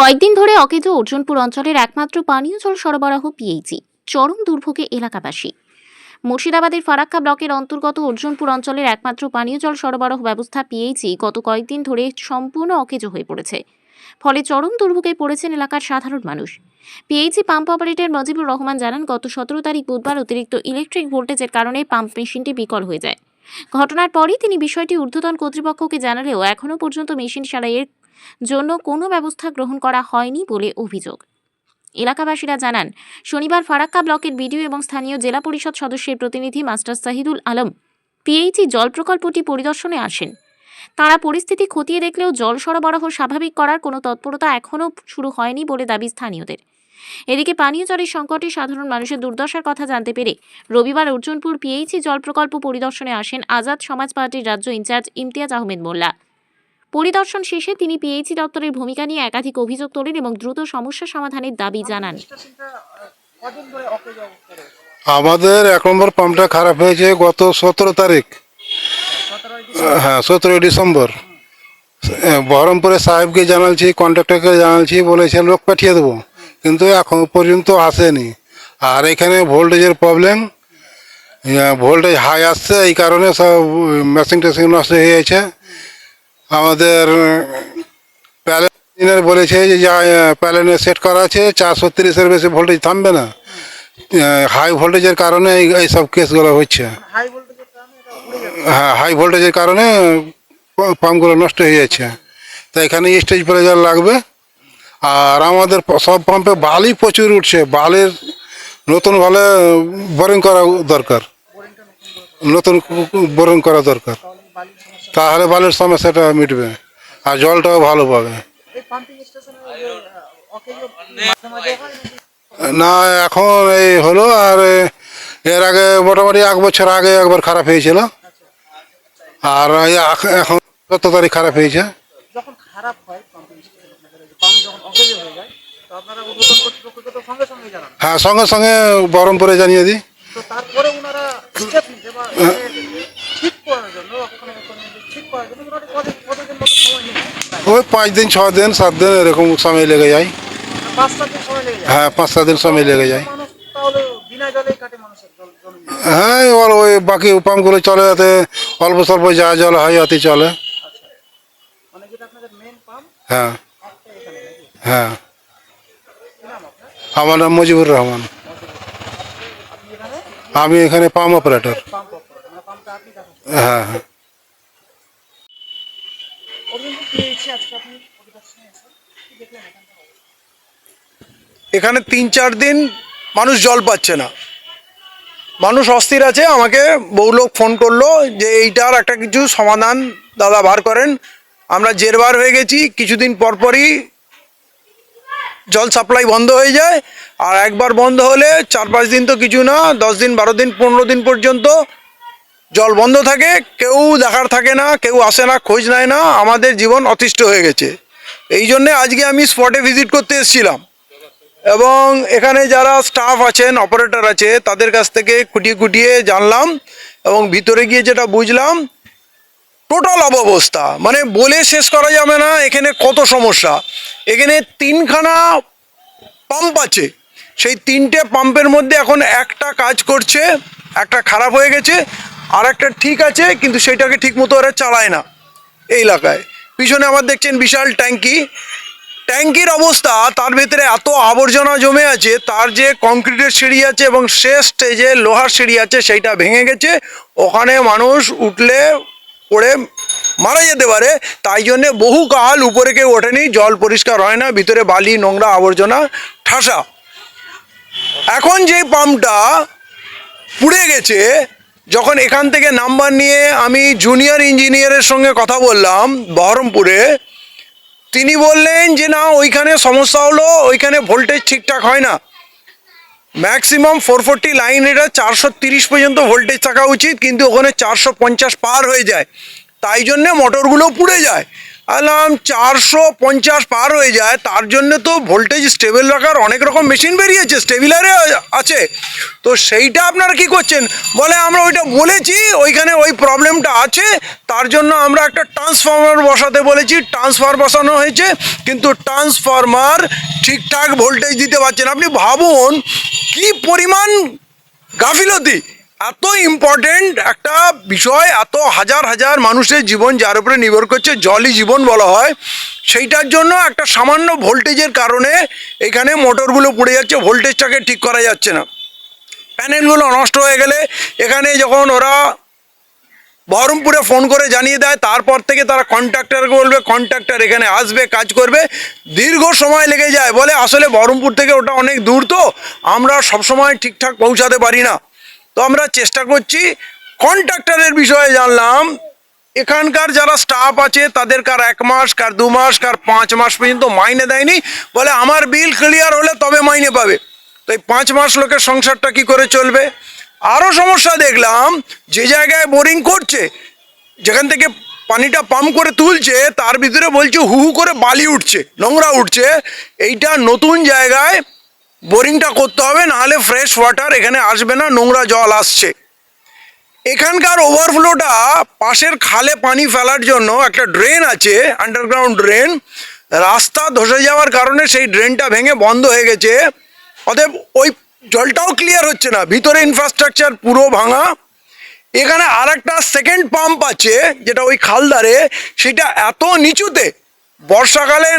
কয়েকদিন ধরে অকেজ অর্জুনপুর অঞ্চলের একমাত্র পানীয় জল সরবরাহ পিএইচি চরম দুর্ভোগে এলাকাবাসী। মুর্শিদাবাদের ফারাক্কা ব্লকের অন্তর্গত অর্জুনপুর অঞ্চলের একমাত্র পানীয় জল সরবরাহ ব্যবস্থা পিএইচি গত কয়েকদিন ধরে সম্পূর্ণ অকেজো হয়ে পড়েছে। ফলে চরম দুর্ভোগে পড়েছেন এলাকার সাধারণ মানুষ। PHE pump operator Mojibur Rahman জানান, গত সতেরো তারিখ বুধবার অতিরিক্ত ইলেকট্রিক ভোল্টেজের কারণে পাম্প মেশিনটি বিকল হয়ে যায়। ঘটনার পরই তিনি বিষয়টি ঊর্ধ্বতন কর্তৃপক্ষকে জানালেও এখনও পর্যন্ত মেশিন সারাইয়ের জন্য কোনো ব্যবস্থা গ্রহণ করা হয়নি বলে অভিযোগ। এলাকাবাসীরা জানান, শনিবার ফারাক্কা ব্লকের বিডিও এবং স্থানীয় জেলা পরিষদ সদস্যের প্রতিনিধি মাস্টার সাহিদুল আলম পিএইচি জল প্রকল্পটি পরিদর্শনে আসেন। তাঁরা পরিস্থিতি খতিয়ে দেখলেও জল সরবরাহ স্বাভাবিক করার কোনো তৎপরতা এখনও শুরু হয়নি বলে দাবি স্থানীয়দের। এদিকে পানীয় জলের সংকটে সাধারণ মানুষের দুর্দশার কথা জানতে পেরে রবিবার অর্জুনপুর পিএইচি জল প্রকল্প পরিদর্শনে আসেন আজাদ সমাজ পার্টির রাজ্য ইনচার্জ ইমতিয়াজ আহমেদ মোল্লা। পরিদর্শন শেষে তিনি পিএইচি দপ্তরের ভূমিকা নিয়ে একাধিক অভিযোগ তোলেন এবং দ্রুত সমস্যা সমাধানের দাবি জানান। আমাদের এক নম্বর পাম্পটা খারাপ হয়েছে গত সতেরো তারিখ। হ্যাঁ সতেরোই ডিসেম্বর। বহরমপুরে সাহেবকে জানালছি, কন্ট্রাক্টরকে জানালছি বলেছে লোক পাঠিয়ে দেবো। কিন্তু এখন পর্যন্ত আসেনি। আর এখানে ভোল্টেজের প্রবলেম। ভোল্টেজ হাই আসছে, এই কারণে সব মেশিন টেশিন নষ্ট হয়ে গেছে। আমাদের প্যালেনের বলেছে যে যা প্যালেনে সেট করা আছে চারশো তিরিশের বেশি ভোল্টেজ থামবে না। হাই ভোল্টেজের কারণে এই এইসব কেসগুলো হচ্ছে। হ্যাঁ হাই ভোল্টেজের কারণে পাম্পগুলো নষ্ট হয়ে যাচ্ছে। তো এখানে স্টেজ প্রেজার লাগবে। আর আমাদের সব পাম্পে বালি প্রচুর উঠছে। বালির নতুন ভাবে বোরিং করা দরকার। নতুন বোরিং করা দরকার। তাহলে বালির সমস্যাটা মিটবে আর জলটাও ভালো পাবে। হয়? না এখন এই হলো আর এর আগে মোটামুটি এক বছর আগে একবার খারাপ হয়েছিল। আর এখন কত তারিখ খারাপ হয়েছে। হয় হয়ে সঙ্গে সঙ্গে হ্যাঁ বহরমপুরে জানিয়ে দিই। তারপরে ওনারা এটাকে ঠিক করার জন্য ওই পাঁচ দিন ছ দিন সাত দিন এরকম সময় লেগে যায়। হ্যাঁ পাঁচ সাত দিন সময় লেগে যায়। হ্যাঁ এবার ওই বাকি পাম্পগুলো চলে যাতে অল্প স্বল্প যা জল হয় অতি চলে। মানে আপনাদের মেন হ্যাঁ। হ্যাঁ। আমার নাম মুজিবুর রহমান। আমি এখানে পাম্প অপারেটর পাম্প অপারেটর মানে হ্যাঁ হ্যাঁ। এখানে তিন চার দিন মানুষ জল পাচ্ছে না। মানুষ অস্থির আছে, আমাকে বহু লোক ফোন করল যে এইটার একটা কিছু সমাধান দাদা বার করেন। আমরা জেরবার হয়ে গেছি, কিছুদিন পরপরই জল সাপ্লাই বন্ধ হয়ে যায়। আর একবার বন্ধ হলে চার পাঁচ দিন তো কিছু না, দশ দিন, বারো দিন, পনেরো দিন পর্যন্ত জল বন্ধ থাকে, কেউ দেখার থাকে না, কেউ আসে না, খোঁজ নেয় না, আমাদের জীবন অতিষ্ঠ হয়ে গেছে। এই জন্যে আজকে আমি স্পটে ভিজিট করতে এসেছিলাম। এবং এখানে যারা স্টাফ আছেন অপারেটর আছে, তাদের কাছ থেকে খুঁটিয়ে খুঁটিয়ে জানলাম এবং ভিতরে গিয়ে যেটা বুঝলাম টোটাল অবস্থা। মানে বলে শেষ করা যাবে না, এখানে কত সমস্যা। এখানে তিনখানা পাম্প আছে। সেই তিনটে পাম্পের মধ্যে এখন একটা কাজ করছে, একটা খারাপ হয়ে গেছে আর একটা ঠিক আছে, কিন্তু সেটাকে ঠিক মতো ওরা চালায় না এই এলাকায়। পিছনে আমার দেখছেন বিশাল ট্যাঙ্কি। ট্যাঙ্কির অবস্থা, তার ভেতরে এত আবর্জনা জমে আছে, তার যে কংক্রিটের সিঁড়ি আছে এবং শেষ স্টেজে লোহার সিঁড়ি আছে, সেইটা ভেঙে গেছে। ওখানে মানুষ উঠলে পড়ে মারা যেতে পারে, তাই জন্যে বহু কাল উপরে কেউ ওঠেনি, জল পরিষ্কার হয় না, ভিতরে বালি, নোংরা আবর্জনা, ঠাসা। এখন যে পাম্পটা পুড়ে গেছে যখন এখান থেকে নাম্বার নিয়ে আমি জুনিয়র ইঞ্জিনিয়ারের সঙ্গে কথা বললাম বহরমপুরে, তিনি বললেন যে, না, ওইখানে সমস্যা হলো, ওইখানে ভোল্টেজ ঠিকঠাক হয় না। ম্যাক্সিমাম ফোর ফোরটি লাইন এটা চারশো তিরিশ পর্যন্ত ভোল্টেজ থাকা উচিত, কিন্তু ওখানে চারশো পঞ্চাশ পার হয়ে যায়। তাই জন্যে মোটরগুলো পুড়ে যায়। আলাম, চারশো পঞ্চাশ পার হয়ে যায়। তার জন্য তো ভোল্টেজ স্টেবল রাখার অনেক রকম মেশিন বেরিয়েছে স্টেবিলারে আছে। তো সেইটা আপনারা কি করছেন? বলে আমরা ওইটা বলেছি, ওইখানে ওই প্রবলেমটা আছে। তার জন্য আমরা একটা ট্রান্সফর্মার বসাতে বলেছি। ট্রান্সফার বসানো হয়েছে, কিন্তু ট্রান্সফরমার ঠিকঠাক ভোল্টেজ দিতে পারছেন আপনি ভাবুন, কি পরিমাণ গাফিলতি! এত ইম্পর্টেন্ট একটা বিষয়, এত হাজার হাজার মানুষের জীবন যার উপরে নির্ভর করছে জলই জীবন বলা হয়, সেইটার জন্য একটা সামান্য ভোল্টেজের কারণে এখানে মোটরগুলো পড়ে যাচ্ছে ভোল্টেজটাকে ঠিক করা যাচ্ছে না। প্যানেলগুলো নষ্ট হয়ে গেলে এখানে যখন ওরা বহরমপুরে ফোন করে জানিয়ে দেয়, তারপর থেকে তারা কন্ট্রাক্টরকে বলবে কন্ট্রাক্টর এখানে আসবে, কাজ করবে, দীর্ঘ সময় লেগে যায়। বলে আসলে বহরমপুর থেকে ওটা অনেক দূর তো, আমরা সবসময় ঠিকঠাক পৌঁছাতে পারি না। তো আমরা চেষ্টা করছি কন্ট্রাক্টরের বিষয়ে জানলাম। এখানকার যারা স্টাফ আছে, তাদের কার এক মাস, কার দু মাস, কার পাঁচ মাস পর্যন্ত মাইনে দেয়নি। বলে আমার বিল ক্লিয়ার হলে তবে মাইনে পাবে। তো এই পাঁচ মাস লোকের সংসারটা কি করে চলবে? আরও সমস্যা দেখলাম, যে জায়গায় বোরিং করছে, যেখান থেকে পানিটা পাম্প করে তুলছে, তার ভিতরে বলছে হু হু করে বালি উঠছে, নোংরা উঠছে। এইটা নতুন জায়গায় বোরিংটা করতে হবে, নাহলে ফ্রেশ ওয়াটার এখানে আসবে না, নোংরা জল আসছে। এখানকার ওভারফ্লোটা পাশের খালে পানি ফেলার জন্য একটা ড্রেন আছে আন্ডারগ্রাউন্ড ড্রেন রাস্তা ধসে যাওয়ার কারণে সেই ড্রেনটা ভেঙে বন্ধ হয়ে গেছে। অতএব ওই জলটাও ক্লিয়ার হচ্ছে না, ভিতরে ইনফ্রাস্ট্রাকচার পুরো ভাঙা। এখানে আর একটা সেকেন্ড পাম্প আছে, যেটা ওই খালদারে সেটা এত নিচুতে, বর্ষাকালে